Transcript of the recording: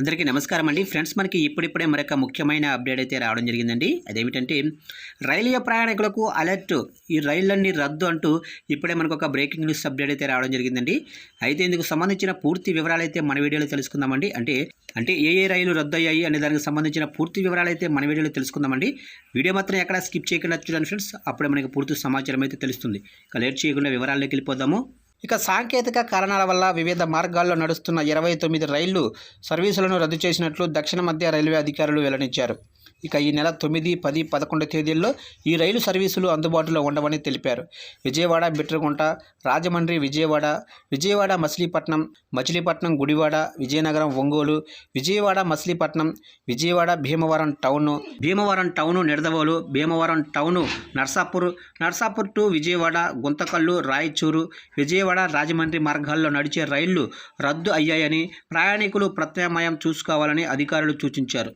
అందరికీ నమస్కారం అండి. ఫ్రెండ్స్ మనకి ఇప్పుడిప్పుడే మరొక ముఖ్యమైన అప్డేట్ అయితే రావడం జరిగిందండి. అదేమిటంటే రైల్వే ప్రయాణికులకు అలర్ట్ ఈ రైళ్ళన్నీ రద్దు అంటూ ఇప్పుడే మనకు ఒక బ్రేకింగ్ న్యూస్ అప్డేట్ అయితే రావడం జరిగిందండి. అయితే ఇందుకు సంబంధించిన పూర్తి వివరాలు అయితే మన వీడియోలో తెలుసుకుందామండి. అంటే అంటే ఏ ఏ రైలు రద్దు అయ్యాయి అనే దానికి సంబంధించిన పూర్తి వివరాలు అయితే మన వీడియోలో తెలుసుకుందామండి. వీడియో మాత్రం ఎక్కడ స్కిప్ చేయకుండా చూడండి ఫ్రెండ్స్. అప్పుడే మనకి పూర్తి సమాచారం అయితే తెలుస్తుంది. ఇక లేట్ చేయకుండా వివరాల్లోకి వెళ్ళిపోదాము. ఇక సాంకేతిక కారణాల వల్ల వివిధ మార్గాల్లో నడుస్తున్న ఇరవై తొమ్మిది రైళ్ళు సర్వీసులను రద్దు చేసినట్లు దక్షిణ మధ్య రైల్వే అధికారులు వెల్లడించారు. ఇక ఈ నెల తొమ్మిది పది పదకొండు తేదీల్లో ఈ రైలు సర్వీసులు అందుబాటులో ఉండవని తెలిపారు. Vijayawada Bitragunta Rajahmundry Vijayawada Vijayawada Machilipatnam Machilipatnam Gudivada Vizianagaram Ongole Vijayawada Machilipatnam Vijayawada Bhimavaram town Bhimavaram town Nidadavolu Bhimavaram town Narsapur Narsapur to Vijayawada Guntakal Raichur Vijayawada Rajahmundry మార్గాల్లో నడిచే రైళ్ళు రద్దు అయ్యాయని ప్రయాణికులు ప్రత్యామ్నాయం చూసుకోవాలని అధికారులు సూచించారు.